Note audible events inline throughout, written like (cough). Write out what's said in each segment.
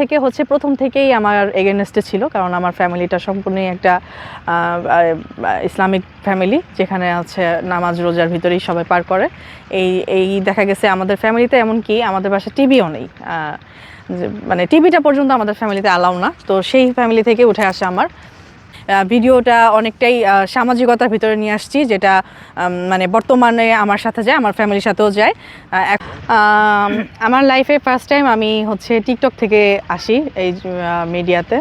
থেকে হচ্ছে প্রথম থেকেই আমার এগেনস্টে ছিল, কারণ আমার ফ্যামিলিটা সম্পূর্ণই একটা ইসলামিক ফ্যামিলি যেখানে আছে নামাজ রোজার ভিতরেই সবাই পার করে। এই এই দেখা গেছে আমাদের ফ্যামিলিতে এমনকি আমাদের বাসায় টিভিও নেই। মানে টিভিটা পর্যন্ত আমাদের ফ্যামিলিতে অ্যালাউ না, তো সেই ফ্যামিলি থেকে উঠে আসে আমার। ভিডিওটা অনেকটাই সামাজিকতার ভিতরে নিয়ে আসছি, যেটা মানে বর্তমানে আমার সাথে যায়, আমার ফ্যামিলির সাথেও যায়। আমার লাইফে ফার্স্ট টাইম আমি হচ্ছে টিকটক থেকে আসি এই মিডিয়াতে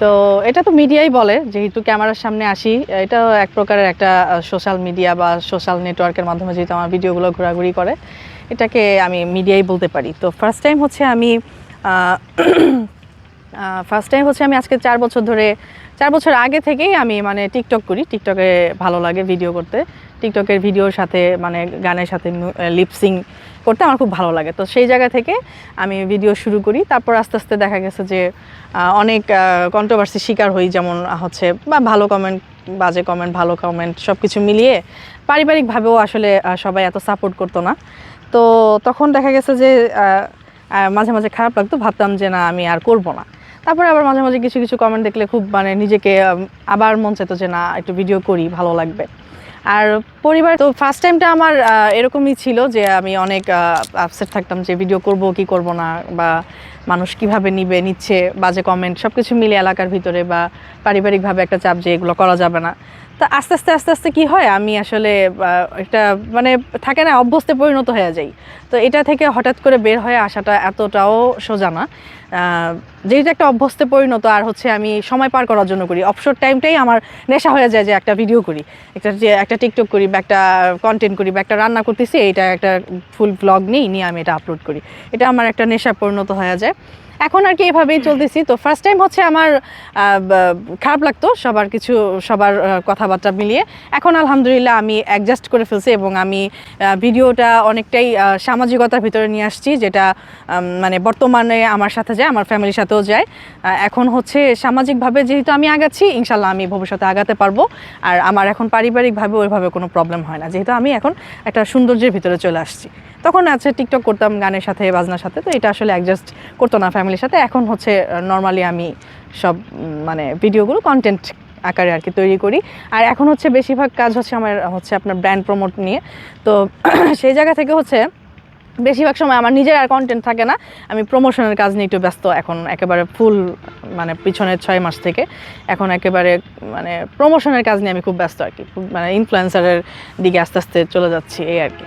তো এটা তো মিডিয়াই বলে, যেহেতু ক্যামেরার সামনে আসি, এটা এক প্রকারের একটা সোশ্যাল মিডিয়া বা সোশ্যাল নেটওয়ার্কের মাধ্যমে যেহেতু আমার ভিডিওগুলো ঘোরাঘুরি করে, এটাকে আমি মিডিয়াই বলতে পারি। তো ফার্স্ট টাইম হচ্ছে আমি ফার্স্ট টাইম (clears throat) হচ্ছে আমি আজকে চার বছর ধরে, চার বছর আগে থেকেই আমি মানে টিকটক করি। টিকটকে ভালো লাগে ভিডিও করতে। টিকটকের ভিডিওর সাথে মানে গানের সাথে লিপসিং করতে আমার খুব ভালো লাগে। তো সেই জায়গা থেকে আমি ভিডিও শুরু করি। তারপর আস্তে আস্তে দেখা গেছে যে অনেক কন্ট্রোভার্সি শিকার হই যেমন হচ্ছে, বা ভালো কমেন্ট বাজে কমেন্ট ভালো কমেন্ট সব কিছু মিলিয়ে পারিবারিকভাবেও আসলে সবাই এত সাপোর্ট করতো না। তো তখন দেখা গেছে যে মাঝে মাঝে খারাপ লাগতো। ভাবতাম যে, না, আমি আর করব না। তারপরে আবার মাঝে মাঝে কিছু কিছু কমেন্ট দেখলে খুব মানে নিজেকে আবার মন চাইতো যে, না, একটু ভিডিও করি, ভালো লাগবে। আর পরিবার, তো ফার্স্ট টাইমটা আমার এরকমই ছিল যে আমি অনেক আপসেট থাকতাম যে ভিডিও করব, কি করব না, বা মানুষ কীভাবে নিবে, নিচ্ছে, বাজে কমেন্ট সব কিছু মিলে এলাকার ভিতরে বা পারিবারিকভাবে একটা চাপ যে এগুলো করা যাবে না। তো আস্তে আস্তে আস্তে আস্তে কি হয়? আমি আসলে একটা মানে থাকে না, অভ্যস্তে পরিণত হয়ে যাই। তো এটা থেকে হঠাৎ করে বের হয়ে আসাটা এতটাও সোজা না। যেহেতু একটা অভ্যস্তে পরিণত, আর হচ্ছে আমি সময় পার করার জন্য করি। অবসর টাইমটাই আমার নেশা হয়ে যায় যে একটা ভিডিও করি, একটা যে, একটা টিকটক করি, বা একটা কন্টেন্ট করি, বা একটা রান্না করতেছি এটা একটা ফুল ব্লগ নিই, নিয়ে আমি এটা আপলোড করি। এটা আমার একটা নেশা পরিণত হয়ে যায়। এখন আর কি এভাবেই চলতেছি। তো ফার্স্ট টাইম হচ্ছে আমার খারাপ লাগতো সবার কিছু সবার কথাবার্তা মিলিয়ে। এখন আলহামদুলিল্লাহ আমি অ্যাডজাস্ট করে ফেলছি এবং আমি ভিডিওটা অনেকটাই সামাজিকতার ভিতরে নিয়ে আসছি যেটা মানে বর্তমানে আমার সাথে যায় আমার ফ্যামিলির সাথেও যায়। এখন হচ্ছে সামাজিকভাবে যেহেতু আমি আগাচ্ছি ইনশাল্লাহ আমি ভবিষ্যতে আগাতে পারব। আর আমার এখন পারিবারিকভাবে ওইভাবে কোনো প্রবলেম হয় না। যেহেতু আমি এখন একটা সৌন্দর্যের ভিতরে চলে আসছি। তখন আছে টিকটক করতাম গানের সাথে বাজনার সাথে তো এটা আসলে অ্যাডজাস্ট করতো না ফ্যামিলির সাথে। এখন হচ্ছে নর্মালি আমি সব মানে ভিডিওগুলো কন্টেন্ট আকারে আর কি তৈরি করি। আর এখন হচ্ছে বেশিরভাগ কাজ হচ্ছে আমার, হচ্ছে আপনার ব্র্যান্ড প্রমোট নিয়ে। তো (clears throat) সেই জায়গা থেকে হচ্ছে বেশিরভাগ সময় আমার নিজের আর কন্টেন্ট থাকে না। আমি প্রমোশনের কাজ নিয়ে একটু ব্যস্ত এখন একেবারে ফুল মানে পিছনের ছয় মাস থেকে। এখন একেবারে মানে প্রমোশনের কাজ নিয়ে আমি খুব ব্যস্ত আর কি। মানে ইনফ্লুয়েন্সারের দিকে আস্তে আস্তে চলে যাচ্ছি, এই আর কি।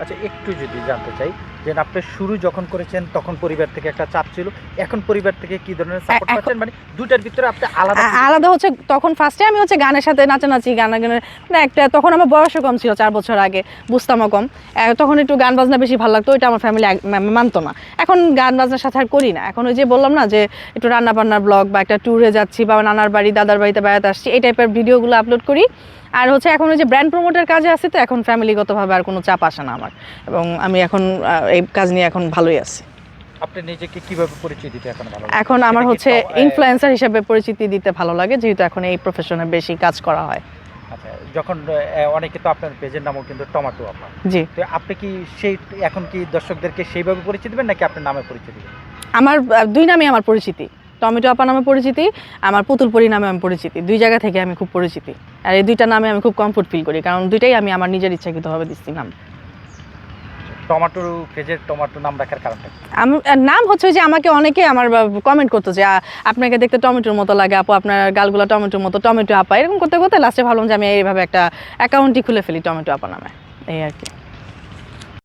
আচ্ছা একটু যদি জানতে চাই যে আপনি শুরু যখন করেছেন তখন পরিবার থেকে একটা চাপ ছিল। এখন পরিবার থেকে কি ধরনের সাপোর্ট পাচ্ছেন? মানে দুটার ভিতরে আপনি আলাদা আলাদা হচ্ছে তখন ফার্স্টে আমি হচ্ছে গানের সাথে নাচানাচি গান গানের মানে একটা তখন আমার বয়সও কম ছিল চার বছর আগে বুঝতামও কম। তখন একটু গান বাজনা বেশি ভালো লাগতো ওইটা আমার ফ্যামিলি মানতো না। এখন গান বাজনার সাথে আর করি না। এখন ওই যে বললাম না যে একটু রান্না বান্নার ব্লগ বা একটা ট্যুরে যাচ্ছি বা নানার বাড়ি দাদার বাড়িতে বেড়াতে আসছি এই টাইপের ভিডিওগুলো আপলোড করি। আর হচ্ছে এখন ওই যে ব্র্যান্ড প্রমোটের কাজে আছে তো এখন ফ্যামিলিগতভাবে আর কোনো চাপ আসে না আমার। এবং আমি এখন এই কাজ নিয়ে এখন ভালোই আছি। আপনি নিজেকে কীভাবে পরিচয় দিতে এখন ভালো এখন আমার হচ্ছে ইনফ্লুয়েন্সার হিসেবে পরিচিতি দিতে ভালো লাগে যেহেতু এখন এই প্রফেশনে বেশি কাজ করা হয়। আচ্ছা যখন অনেকে তো আপনার পেজের নামও কিন্তু টমাটো আপা জি। তো আপনি কি সেই এখন কি দর্শকদেরকে সেইভাবে পরিচয় দিবেন নাকি আপনার নামে পরিচয় দিবেন? আমার দুই নামে আমার পরিচিতি। টমেটো আপা নামে পরিচিতি আমার পুতুলপরি নামে আমি পরিচিতি। দুই জায়গা থেকে আমি খুব পরিচিতি। আর এই দুইটা নামে আমি খুব কমফোর্ট ফিল করি কারণ দুইটাই আমি আমার নিজের ইচ্ছাকৃতভাবে দিচ্ছি নাম। টমাটো পেজের টমাটো নাম রাখার কারণটা? আমি নাম হচ্ছে যে আমাকে অনেকে আমার কমেন্ট করতো যে আপনাকে দেখতে টমেটোর মতো লাগে আপু আপনার গালগুলো টমেটোর মতো টমেটো আপা। এরকম করতে করতে লাস্টে ভাবলাম যে আমি এইভাবে একটা অ্যাকাউন্টই খুলে ফেলি টমেটো আপা নামে। এই আর কি।